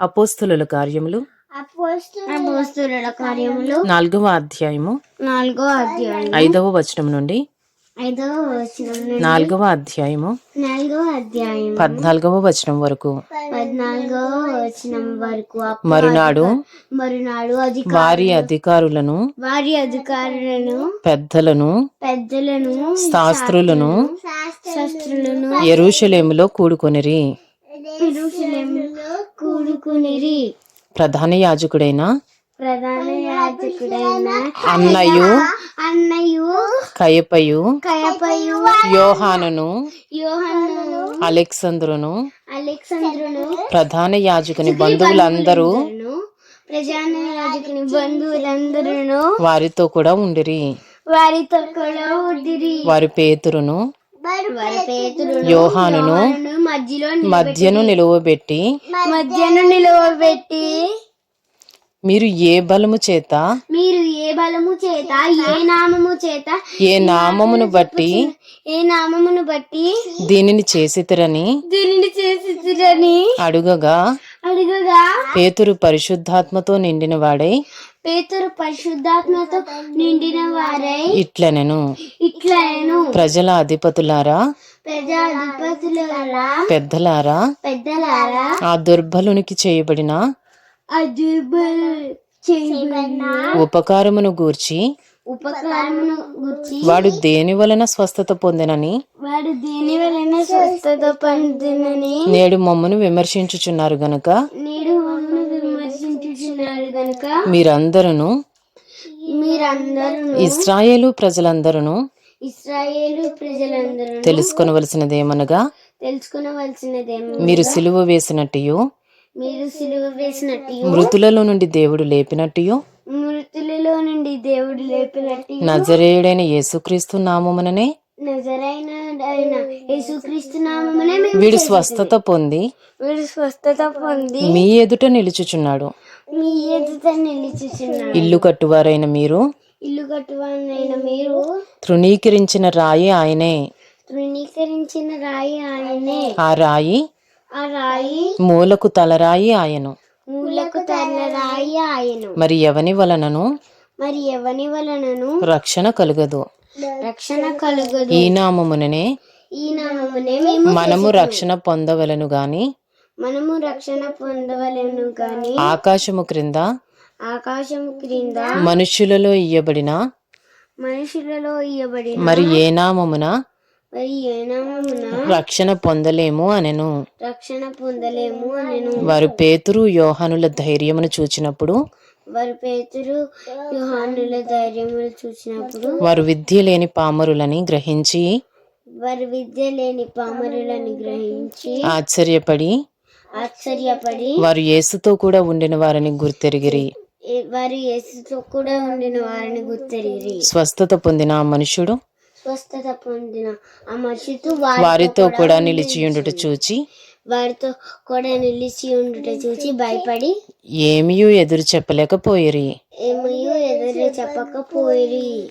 అపోస్తుల కార్యములు. అపోస్తుల కార్యములు. నాలుగవ అధ్యాయము. నాలుగో అధ్యాయం ఐదవ వచనం నుండి. ఐదవ వచనం నాలుగవ అధ్యాయము. నాలుగో అధ్యాయం పద్నాలుగవ వచనం వరకు. పద్నాలుగో వచనం వరకు మరునాడు మరునాడు వారి అధికారులను వారి అధికారులను పెద్దలను పెద్దలను శాస్త్రులను శస్త్రులను ఎరుషలేములో కూడుకొనిరి. కూడుకునిరి ప్రధాన యాజకుడైన ప్రధాన యాజకుడైన అన్నయు అన్నయు కయపయు కయపయు యోహానును యోహన్ను అలెక్సంద్రును అలెక్సాంద్రును ప్రధాన యాజకుని బంధువులందరూ ప్రధాన యాజకుని బంధువులందరూ వారితో కూడా ఉండిరి. వారితో కూడా ఉండిరి. వారి పేతురును యోహానును మధ్యలో మధ్యను నిలువబెట్టి మధ్యను నిలవబెట్టి మీరు ఏ బలము చేత మీరు ఏ బలము చేత ఏ నామము చేత ఏ నామమును బట్టి ఏ నామమును బట్టి దీనిని చేసితిరని దీనిని చేసిరని అడుగగా పేతురు పరిశుద్ధాత్మతో నిండిన వాడై పేతురు పరిశుద్ధాత్మతో నిండిన వారై ఇట్లనెను. ఇట్లను ప్రజల అధిపతులారా ప్రజాధిపతులారా పెద్దలారా పెద్దలారా ఆ దుర్బలునికి చేయబడిన అదుబల్ చేయబడిన ఉపకారమును గూర్చి ఉపకారమును గుర్చి వాడు దేని వలన స్వస్థత పొందినని? వాడు దేని వలన స్వస్థత పొందినని? నేడు మమ్మను విమర్శించుచున్నారు గనుక? నేడు మమ్మల్ని విమర్శించుచున్నారు గనుక? మీరందరూ మీరందరూ ఇస్రాయేలు ప్రజలందరూ ఇస్రాయేలు ప్రజలందరూ తెలుసుకొనవలసినదేమనగా? తెలుసుకునవలసినదేమో మీరు సిలువ వేసినట్టు మీరు సిలువ వేసినట్టు మృతులలో నుండి దేవుడు లేపినట్టు నుండి దేవుడు లేపినట్టు నజరేయుడైన యేసుక్రీస్తు నామముననే నజరైన ఆయన యేసుక్రీస్తు నామమునే మేము వీడు స్వస్థత పొంది వీడు స్వస్థత పొంది మీ ఎదుట నిలుచుచున్నాడు. మీ ఎదుట నిలిచిచున్నాడు. ఇల్లు కట్టువారైన మీరు ఇల్లు కట్టువానైన మీరు తృణీకరించిన రాయి ఆయనే. తృణీకరించిన రాయి ఆయనే. ఆ రాయి ఆ రాయి మూలకు తలరాయి ఆయను. మూలకు తన రాయి ఆయను. మరి ఎవని వలనను? మరి ఎవని వలనను? రక్షణ కలుగదు. రక్షణ కలుగదు. ఈ నామముననే ఈ నామమునే మేము మనము రక్షణ పొందవలను గాని మనము రక్షణ పొందవలెను గాని ఆకాశము క్రింద ఆకాశం క్రింద మనుష్యులలో ఇయ్యబడిన మనుషులలో ఇయ్యబడిన మరి ఏ నామమున మరి ఏ నామమున రక్షణ పొందలేము అనెను. రక్షణ పొందలేము అనెను. వారు పేతురు యోహానుల ధైర్యమును చూచినప్పుడు వారు పేతురు యోహానుల ధైర్యములు చూసినప్పుడు వారు విద్య లేని పామరులని గ్రహించి వారి విద్య లేని పామరులను గ్రహించి ఆశ్చర్యపడి ఆశ్చర్యపడి వారు యేసుతో కూడా ఉండిన వారిని గుర్తెరిగిరి. వారు యేసుతో కూడా ఉండిన వారిని గుర్తెరిగి స్వస్థత పొందిన ఆ మనుషుడు స్వస్థత పొందిన ఆ మనిషితో వారితో కూడా నిలిచియుండుట చూచి. వారితో కూడా నిలిచి ఉండుట చూసి భయపడి ఏమీ ఎదురు చెప్పలేకపోయిరి. ఏమయో ఎదురు చెప్పకపోయి